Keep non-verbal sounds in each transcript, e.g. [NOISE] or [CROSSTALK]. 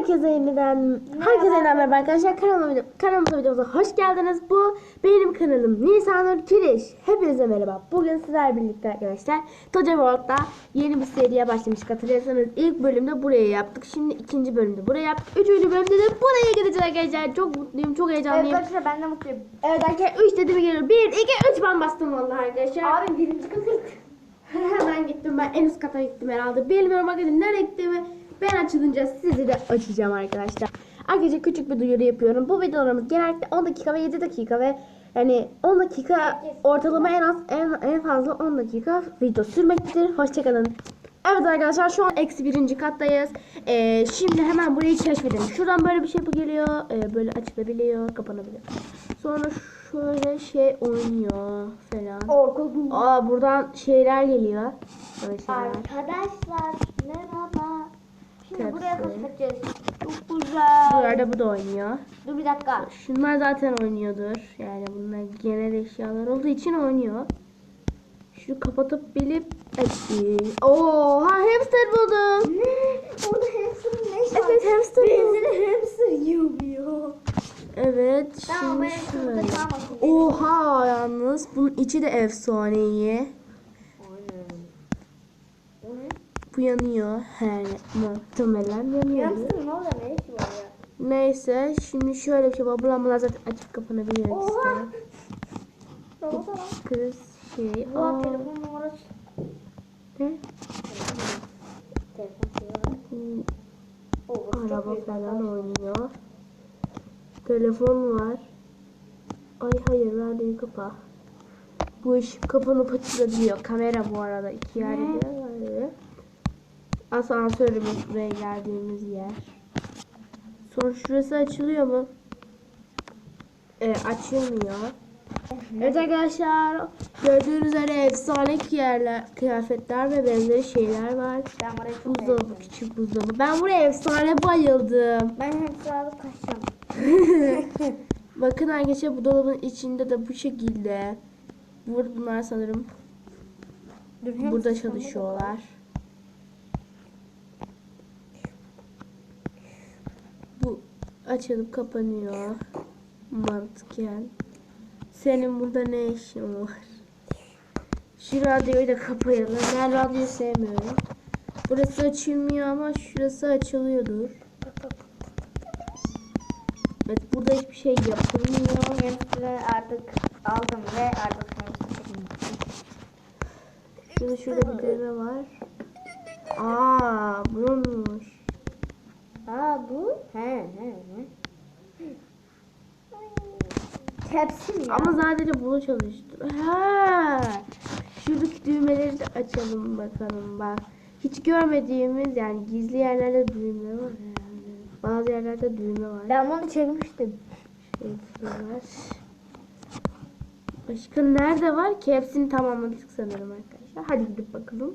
Herkese yeniden, herkese yeniden merhaba arkadaşlar. Kanalıma, video, kanalımıza videomuza hoş geldiniz. Bu benim kanalım Nisanur Kiriş. Hepinize merhaba. Bugün sizler birlikte arkadaşlar Toca World'da yeni bir seriye başlamıştık. Hatırlarsanız ilk bölümde buraya yaptık. Şimdi ikinci bölümde buraya yaptık. Üçüncü bölümde de buraya gideceğiz arkadaşlar. Çok mutluyum, çok Evet heyecanlıyım. arkadaşlar ben de mutluyum. Evet arkadaşlar 3 dediğime geliyor. 1, 2, 3 ben bastım vallahi arkadaşlar. Abi birinci kata gittim. Hemen [LAUGHS] gittim ben en üst kata gittim herhalde. Bilmiyorum arkadaşlar nereye gittiğimi ben açılınca sizi de açacağım arkadaşlar. Arkadaşlar küçük bir duyuru yapıyorum. Bu videolarımız genellikle 10 dakika ve 7 dakika ve yani 10 dakika ortalama en az en, en fazla 10 dakika video sürmektedir. Hoşçakalın. Evet arkadaşlar şu an eksi birinci kattayız. Ee, şimdi hemen burayı keşfedelim. Şuradan böyle bir şey bu geliyor. Ee, böyle açılabiliyor, kapanabiliyor. Sonra şöyle şey oynuyor falan. Orkun. Aa buradan şeyler geliyor. Böyle şeyler. Arkadaşlar merhaba. Şimdi Tepsi. buraya kaçacağız. Çok güzel. Bu yerde bu da oynuyor. Dur bir dakika. Şunlar zaten oynuyordur. Yani bunlar genel eşyalar olduğu için oynuyor. Şunu kapatıp bilip Ay, Oha hamster buldum. Ne? Orada hamsterın ne var? Evet hamster buldum. Benzini hamster yiyor. Evet Tamam, şimdi şöyle. Oha yalnız bunun içi de efsane iyi. O ne? Bu yanıyor. He muhtemelen yanıyor. Hamsterın orada ne işi var ya? Neyse şimdi şöyle bir şey var. Buralar zaten açıp kapanabiliyor Oha. işte. Ne oldu lan? Kız şey. Bu Aa, telefon numarası. ne? Telefon numarası. Hmm, Oo, çok Araba büyük. falan oynuyor. Telefon var. Ay hayır radyoyu kapa. Bu ışık kapanıp açılabiliyor. Kamera bu arada iki yerde var. Asansörümüz buraya geldiğimiz yer. Sonra şurası açılıyor mu? Ee, açılmıyor. Evet arkadaşlar gördüğünüz üzere efsane kıyerler, kıyafetler ve benzeri şeyler var. Ben buraya çok Buzdolabı, beğendim. küçük buzdolabı. Ben buraya efsane bayıldım. Ben alıp kaçacağım. [LAUGHS] Bakın arkadaşlar bu dolabın içinde de bu şekilde. Bur- Bunlar sanırım Dur, burada çalışıyorlar. Bu açılıp kapanıyor. Mantıken. Senin burada ne işin var? Şu radyoyu da kapayalım. Ben radyoyu sevmiyorum. Burası açılmıyor ama şurası açılıyordur. Evet burada hiçbir şey yapılmıyor. Hamster'ı artık aldım ve artık. Şurada şurada bir düğme var. Aa bununmuş. Aa bu? He he he. Tepsi mi? Ama sadece bunu çalıştır. Ha. Şuradaki düğmeleri de açalım bakalım bak. Hiç görmediğimiz yani gizli yerlerde düğme var herhalde. Bazı yerlerde düğme var. Ben bunu çekmiştim. Şey var. Başka nerede var ki? Hepsini tamamladık sanırım arkadaşlar. Hadi gidip bakalım.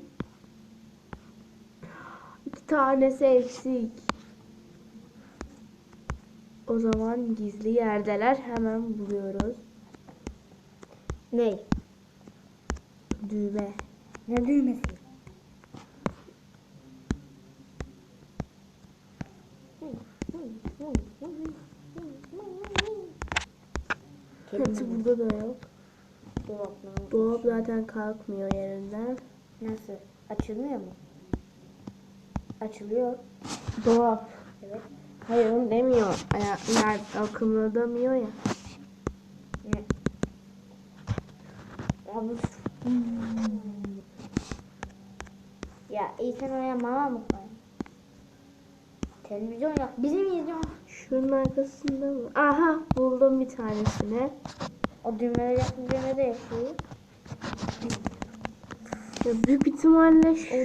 İki tanesi eksik. O zaman gizli yerdeler. Hemen buluyoruz. Ne? Düğme. Ne düğmesi? Hepsi burada da yok. Dolaplar. Dolap zaten kalkmıyor yerinden. Nasıl? Açılmıyor mu? Açılıyor. Dolap. Hayır onu demiyor. Aya, akımladamıyor ya. Ne? Ya iyi sen oraya mama mı koy? Televizyon yok. Bizim izliyor. Şunun arkasında mı? Aha buldum bir tanesini. O düğmeleri yapınca ne de yaşıyor? Ya büyük ihtimalle şu.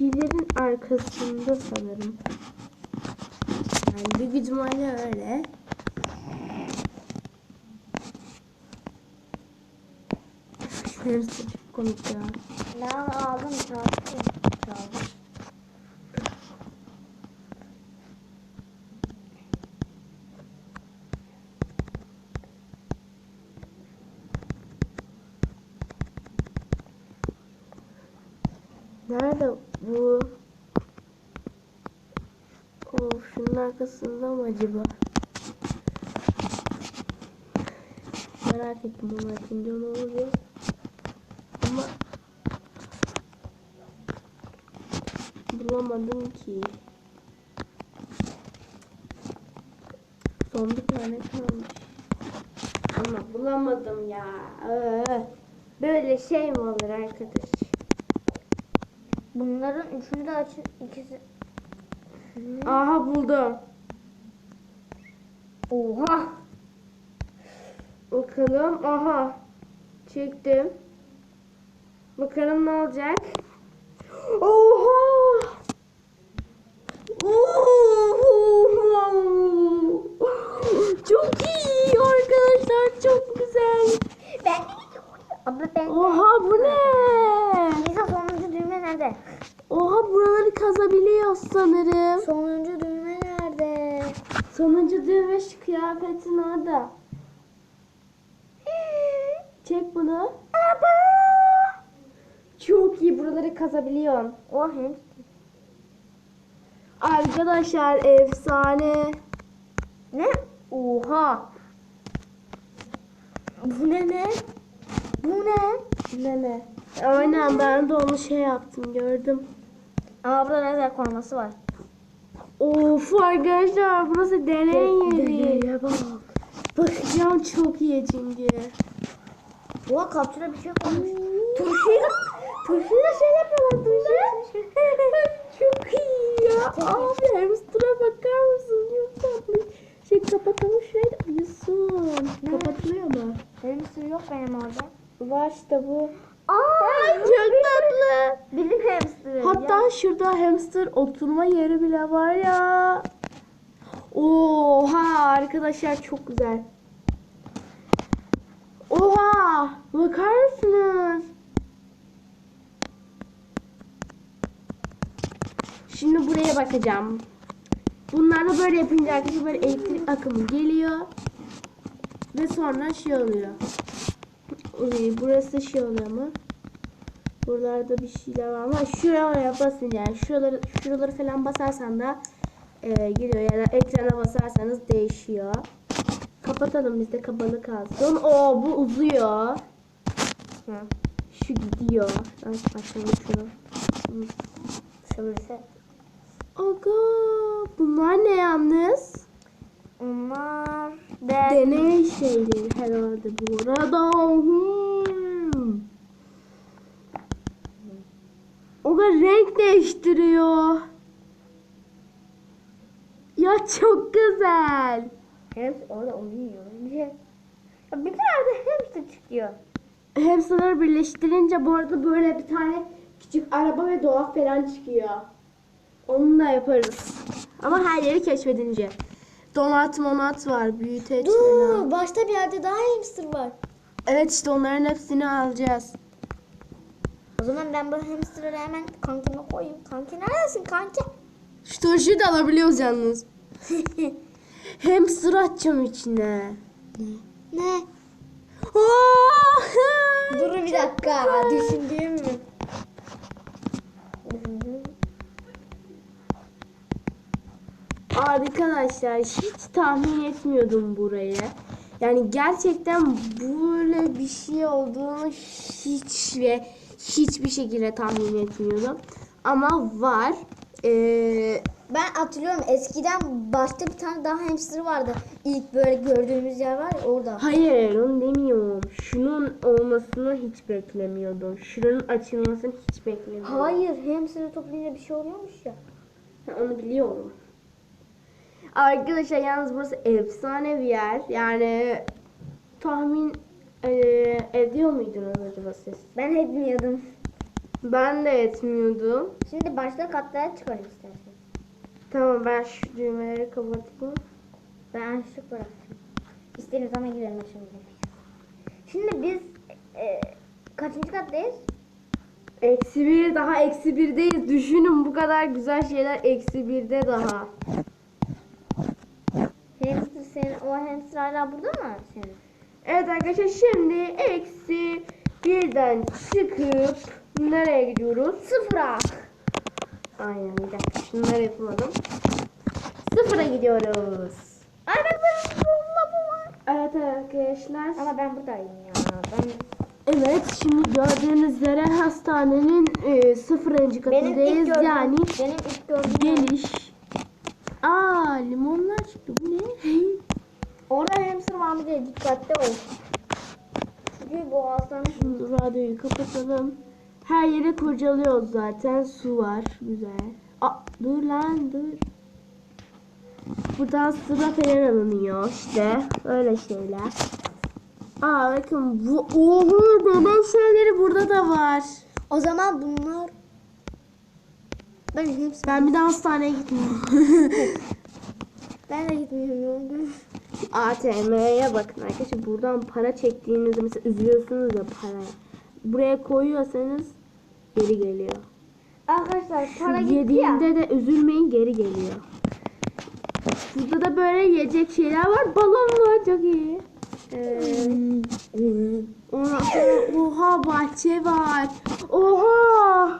Bir şeylerin arkasında sanırım. Yani büyük ihtimalle öyle. Hepsi çok komik ya. Ben aldım çaldım. Çaldım. Nerede bu? Of şunun arkasında mı acaba? Merak ettim onu açınca ne oluyor? Ama bulamadım ki. Son bir tane kalmış. Ama bulamadım ya. Ee, Böyle şey mi olur arkadaş? Bunların üçünü de aç ikisi. Aha buldum. Oha. Bakalım. Aha. Çektim. Bakalım ne olacak. Oha! Oha! Çok iyi arkadaşlar. Çok güzel. Ben Abla ben. Oha bu ne? Nisa sonuncu düğme nerede? Oha buraları kazabiliyoruz sanırım. Sonuncu düğme nerede? Sonuncu düğme şu kıyafetin orada. Çek bunu. Çok iyi buraları kazabiliyorum. O hem. Arkadaşlar efsane. Ne? Oha. Bu ne ne? Bu ne? Ne ne? Aynen ben de onu şey yaptım gördüm. Ama burada lazer koruması var. Of arkadaşlar burası deney yeri. Deneye bak. Bakacağım çok iyi çünkü. Oha kapçura bir şey koymuş. Turşuyla, turşuyla şey yapıyorlar çok iyi ya. Abi hamster'a bakar mısın? Çok tatlı. Şey kapatalım şurayı da uyusun. Kapatılıyor mu? Sır yok benim orada. Var işte bu. Aa, çok tatlı. Bizim hamster. Hatta şurada hamster oturma yeri bile var ya. Oha arkadaşlar çok güzel. Oha bakar mısınız? Şimdi buraya bakacağım. Bunlar da böyle yapınca arkadaşlar böyle elektrik akımı geliyor. Ve sonra şey oluyor. Burası şey oluyor mu? Buralarda bir şeyler var ama şuraya basınca yani şuraları, şuraları falan basarsan da e, geliyor ya da ekrana basarsanız değişiyor. Kapatalım bizde kapalı kalsın. Oo bu uzuyor. Şu gidiyor. Ay başlayalım şunu. Şöylese. Aga bunlar ne yalnız? Onlar Deney şeyleri herhalde bu arada. Hmm. O da renk değiştiriyor. Ya çok güzel. Hamster orada uyuyor. Ya bir yerde hamster çıkıyor. Hamsterları birleştirince bu arada böyle bir tane küçük araba ve dolap falan çıkıyor. Onunla yaparız. Ama her yeri keşfedince. Donat monat var, büyüteç falan. başta bir yerde daha hamster var. Evet işte onların hepsini alacağız. O zaman ben bu hamsterları hemen kankime koyayım. Kanki neredesin kanki? Şu turşuyu da alabiliyoruz yalnız. [LAUGHS] Hamster atacağım içine. ne? Oh! Dur bir dakika. Düşündüğüm mü? Düşündüğüm. Arkadaşlar hiç tahmin etmiyordum burayı. Yani gerçekten böyle bir şey olduğunu hiç ve hiçbir şekilde tahmin etmiyordum. Ama var. Ee, Ben hatırlıyorum eskiden başta bir tane daha hamster vardı. İlk böyle gördüğümüz yer var ya orada. hayır onu demiyorum. Şunun olmasını hiç beklemiyordum. Şuranın açılmasını hiç beklemiyordum. Hayır hamster'ı toplayınca bir şey oluyormuş ya. Ha, Onu biliyorum. Arkadaşlar yalnız burası efsane bir yer. Yani tahmin e, ediyor muydunuz acaba siz? Ben etmiyordum. Ben de etmiyordum. Şimdi başta katlara çıkarım istersen. Tamam ben şu düğmeleri kapatayım. Ben açık bıraktım. İstediğiniz zaman gidelim şimdi. Şimdi biz e, kaçıncı kattayız? Eksi bir daha eksi birdeyiz. Düşünün bu kadar güzel şeyler eksi birde daha. Senin, o hamster hala burada mı senin? Evet arkadaşlar şimdi eksi birden çıkıp Nereye gidiyoruz? Sıfıra. Aynen bir dakika şunları yapamadım. Sıfıra gidiyoruz. Ay bak benim kolumda bu var. Evet arkadaşlar. Ama ben buradayım ya. Ben Evet şimdi gördüğünüz üzere hastanenin e, sıfırıncı benim katındayız. ilk gördüğüm, yani benim ilk gördüğüm geliş. Aa limonlar çıktı bu ne? Orada varmış diye dikkatli ol. Çünkü Şimdi radyoyu kapatalım. Her yere kurcalıyoruz zaten. Su var. Güzel. Aa, dur lan dur. Buradan sıra falan alınıyor işte. Öyle şeyler. Aa bakın bu oho bebek şeyleri burada da var. O zaman bunlar ben hepsi Ben bir de hastaneye gitmiyorum. [LAUGHS] ben de gitmiyorum. ATM'ye bakın arkadaşlar. Buradan para çektiğinizde mesela üzülüyorsunuz ya paraya. Buraya koyuyorsanız geri geliyor. Arkadaşlar para gitti ya. Yediğinde de üzülmeyin geri geliyor. Burada da böyle yiyecek şeyler var. Balon var çok iyi. Ee, ondan sonra oha bahçe var. Oha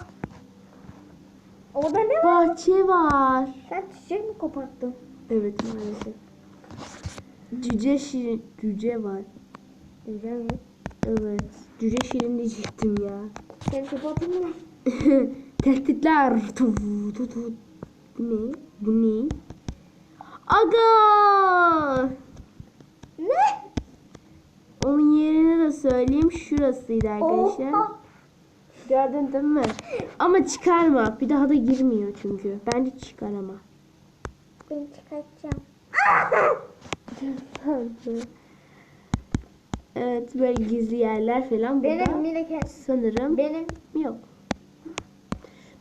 Orada ne var? bahçe var. Sen çiçek mi koparttın? Evet maalesef. Cüce şirin, cüce var. Güzel mi? Evet. Cüce şirin diyecektim ya. Sen kapattın mı? [LAUGHS] Tehditler. Bu ne? Bu ne? Aga! Ne? Onun yerini de söyleyeyim. Şurasıydı arkadaşlar. Oha. Gördün değil mi? Ama çıkarma. Bir daha da girmiyor çünkü. Bence çıkarama. Ben çıkartacağım. [LAUGHS] evet böyle gizli yerler falan burada. Benim minik sanırım benim yok.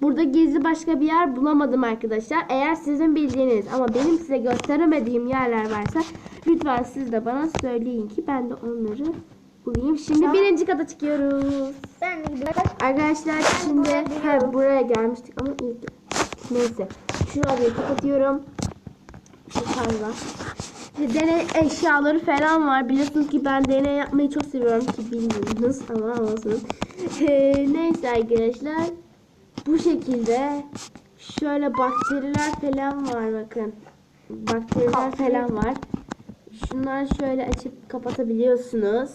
Burada gizli başka bir yer bulamadım arkadaşlar. Eğer sizin bildiğiniz ama benim size gösteremediğim yerler varsa lütfen siz de bana söyleyin ki ben de onları bulayım. Şimdi Tamam. birinci kata çıkıyoruz. ben. Arkadaşlar şimdi buraya geliyorum. buraya gelmiştik ama iyi. Neyse. Şu radyoyu kapatıyorum. Şu fazla. Deney eşyaları falan var. Biliyorsunuz ki ben deney yapmayı çok seviyorum ki bilmiyorsunuz ama olsun. Ee, neyse arkadaşlar. Bu şekilde şöyle bakteriler falan var bakın. Bakteriler falan var. Şunları şöyle açıp kapatabiliyorsunuz.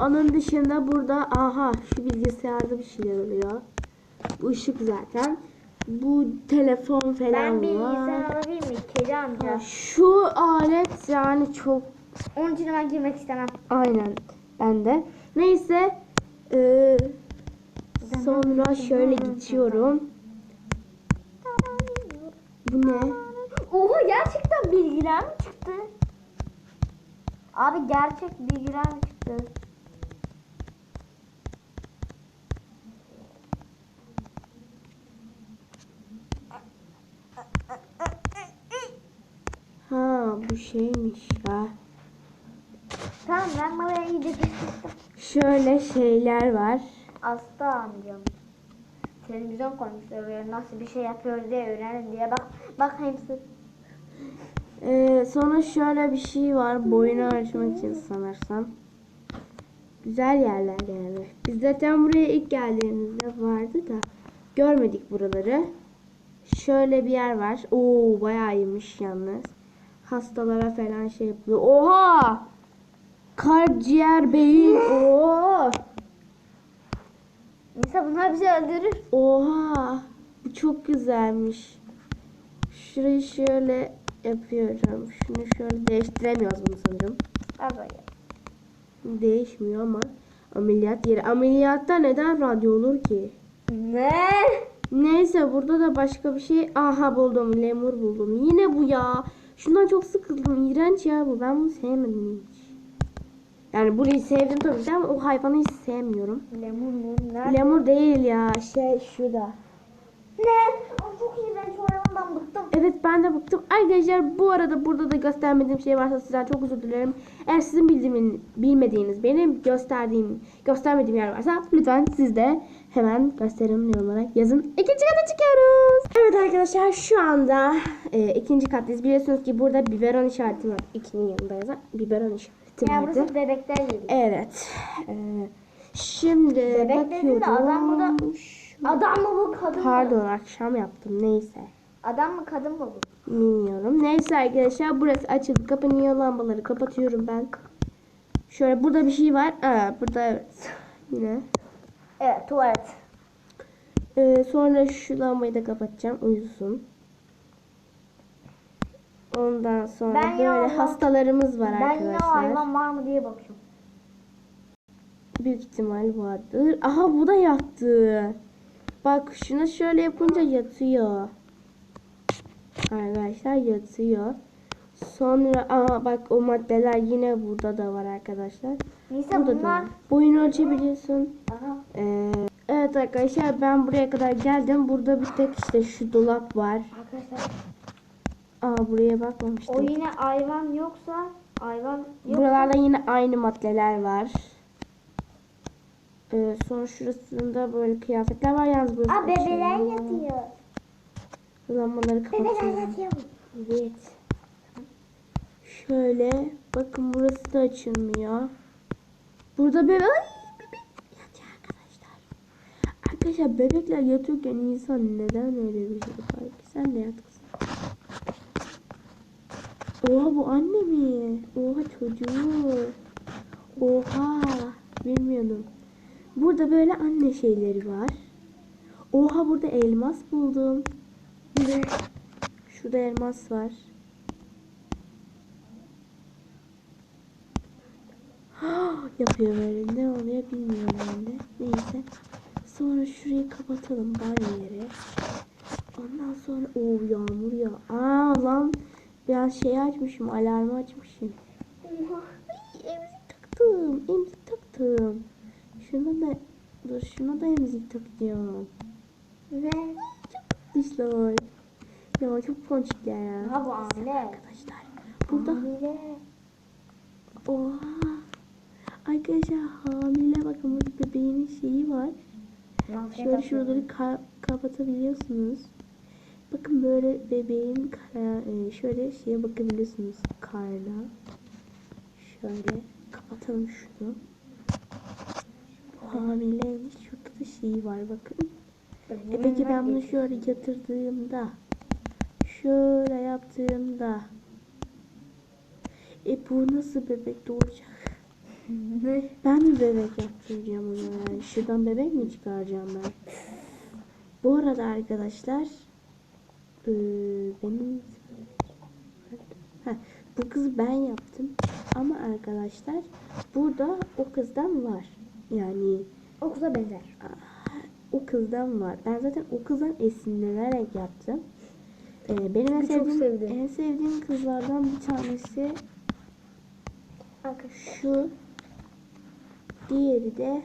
Onun dışında burada aha şu bilgisayarda bir şeyler oluyor. Bu ışık zaten. Bu telefon falan Ben bir var. bilgisayar alabilir miyim? Kedi amca. Şu alet yani çok Onun için ben girmek istemem. aynen ben de. Neyse ee, sonra şöyle geçiyorum. Bu ne? Oha gerçekten bilgiler mi çıktı? Abi gerçek bilgiler mi çıktı? Ha bu şeymiş ya. Tamam ben buraya iyice düştüm. Şöyle şeyler var. Aslı amcam. Televizyon koymuşlar oraya nasıl bir şey yapıyor diye öğrenin diye bak bak hepsi. Ee, sonra şöyle bir şey var. Boyunu ölçmek için sanırsam. Güzel yerler yani. Biz zaten buraya ilk geldiğimizde vardı da görmedik buraları. Şöyle bir yer var. Oo bayağı iyiymiş yalnız. Hastalara falan şey yapıyor. Oha! Kalp, ciğer, beyin. Oo! Neyse bunlar bizi öldürür. Oha! Bu çok güzelmiş. Şurayı şöyle yapıyorum. Şunu şöyle değiştiremiyoruz bunu sanırım. Böyle. Değişmiyor ama ameliyat yeri. Ameliyatta neden radyo olur ki? Ne? Neyse burada da başka bir şey. Aha buldum. Lemur buldum. Yine bu ya. Şundan çok sıkıldım. İğrenç ya bu. Ben bunu sevmedim hiç. Yani burayı sevdim tabii ki ama o hayvanı hiç sevmiyorum. Lemur mu? Ne? Lemur değil ya. Şey şurada. Ne? O çok iğrenç o hayvandan bıktım. Evet ben de bıktım. Arkadaşlar bu arada burada da göstermediğim şey varsa sizden çok özür dilerim. Eğer sizin bildiğimin, bilmediğiniz benim gösterdiğim, göstermediğim yer varsa lütfen siz de hemen gösterin yorumlara yazın. İkinci kata çıkıyoruz. Evet arkadaşlar şu anda e, ikinci kattayız. Biliyorsunuz ki burada biberon işareti var. İkinin yanında yazan biberon işareti Ya vardı. burası bebekler yeri. Evet. Ee, Şimdi Bebek dedin de bakıyorum. adam burada- Adam mı bu kadın mı? Pardon akşam yaptım neyse. Adam mı kadın mı bu? Bilmiyorum. Neyse arkadaşlar burası açıldı. Kapanıyor. Lambaları kapatıyorum ben. Şöyle burada bir şey var. Aa, burada evet. [LAUGHS] Yine. Evet tuvalet. Ee, sonra şu lambayı da kapatacağım. Uyusun. Ondan sonra Ben böyle Allah- hastalarımız var Ben yine o arkadaşlar. hayvan var mı diye bakıyorum. Büyük ihtimal vardır. Aha bu da yattı. Bak şuna şöyle yapınca yatıyor. Arkadaşlar yatıyor. Sonra aa bak o maddeler yine burada da var arkadaşlar. Neyse Burada da bunlar. var. Boyunu ölçebiliyorsun. Aha. Ee, evet arkadaşlar ben buraya kadar geldim. Burada bir tek işte şu dolap var. Arkadaşlar Aa buraya o bakmamıştım. yine hayvan yoksa hayvan yok. Buralarda yine aynı maddeler var. Ee, sonra şurasında böyle kıyafetler var yalnız burası Aa bebeler yatıyor. Lambaları Bebeler kapatıyorum. yatıyor. Evet. Şöyle bakın burası da açılmıyor. Burada bebek Ay, bebek yatıyor arkadaşlar. Arkadaşlar bebekler yatıyorken insan neden öyle bir şey yapar ki? Sen de yat kızım. Oha bu anne mi? Oha çocuğu. Oha bilmiyordum. Burada böyle anne şeyleri var. Oha burada elmas buldum. Şurada elmas var. Yapıyor böyle. Ne oluyor bilmiyorum ben de. Neyse. Sonra şurayı kapatalım banyo yeri. Ondan sonra o yağmur ya. Aa lan ben şey açmışım. Alarmı açmışım. Emzik taktım. Emzik taktım. Şuna da dur şuna da emzik takacağım. Ve Dişler. Ya çok ponçikler ya. Bu hamile. Arkadaşlar burada oha arkadaşlar hamile bakın burada bebeğinin şeyi var. Şöyle şuraları ka- kapatabiliyorsunuz. Bakın böyle bebeğin kara, e, şöyle şeye bakabiliyorsunuz karnına. Şöyle kapatalım şunu. Hamileymiş. Şurada da şeyi var bakın. E peki ben bunu şöyle yatırdığımda şöyle yaptığımda e bu nasıl bebek doğacak? Ben mi bebek yaptıracağım ona yani? Şuradan bebek mi çıkaracağım ben? Bu arada arkadaşlar eee, benim Heh, bu kızı ben yaptım ama arkadaşlar burada o kızdan var. Yani O kıza benzer. o kızdan var. Ben zaten o kızdan esinlenerek yaptım. Ee, benim en sevdiğim, sevdi. en sevdiğim kızlardan bir tanesi şu. Diğeri de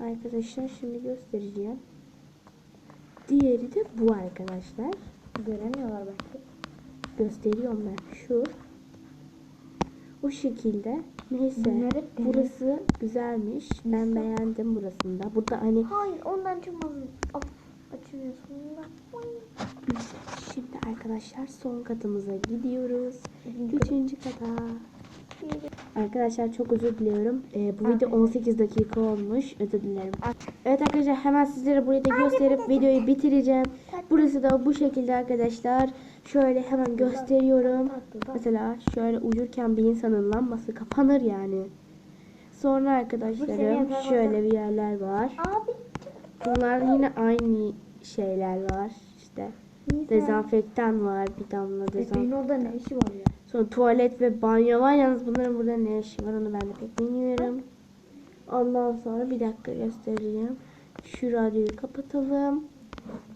arkadaşlar şimdi göstereceğim. Diğeri de bu arkadaşlar. Göremiyorlar belki. Gösteriyorum ben. Şu. O şekilde. Neyse. Bunları Burası güzelmiş. Ben beğendim burasında. Burada hani Hayır ondan sonunda. Oy. Şimdi arkadaşlar son katımıza gidiyoruz. Üçüncü kata. Arkadaşlar çok özür diliyorum. Ee, bu video 18 dakika olmuş. Özür dilerim. Evet arkadaşlar hemen sizlere burayı da gösterip videoyu bitireceğim. Burası da bu şekilde arkadaşlar. Şöyle hemen gösteriyorum. Mesela şöyle uyurken bir insanın lambası kapanır yani. Sonra arkadaşlarım şöyle bir yerler var. Bunlar yine aynı şeyler var. İşte dezenfektan var. Bir damla dezenfektan. orada ne işi var ya? Sonra tuvalet ve banyo var. Yalnız bunların burada ne işi var onu ben de pek bilmiyorum. Ondan sonra bir dakika göstereceğim. Şu radyoyu kapatalım.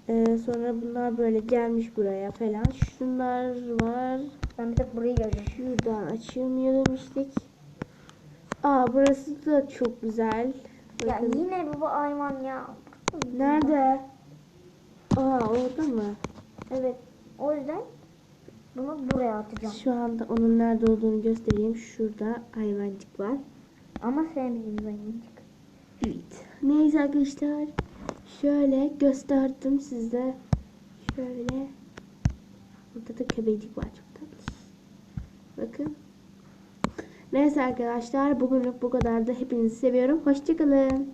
Ee, sonra bunlar böyle gelmiş buraya falan. Şunlar var. Ben bir tek burayı gördüm. Şuradan açılmıyor demiştik. Aa burası da çok güzel. Ya Bakın. yine bu hayvan ya. Nerede? Aa orada mı? Evet. O yüzden bunu buraya atacağım. Şu anda onun nerede olduğunu göstereyim. Şurada hayvancık var. Ama sevmediğim hayvancık. Evet. Neyse arkadaşlar. Şöyle gösterdim size. Şöyle. Burada da köpecik var. Çok tatlı. Bakın. Neyse arkadaşlar. Bugünlük bu kadar da hepinizi seviyorum. Hoşçakalın.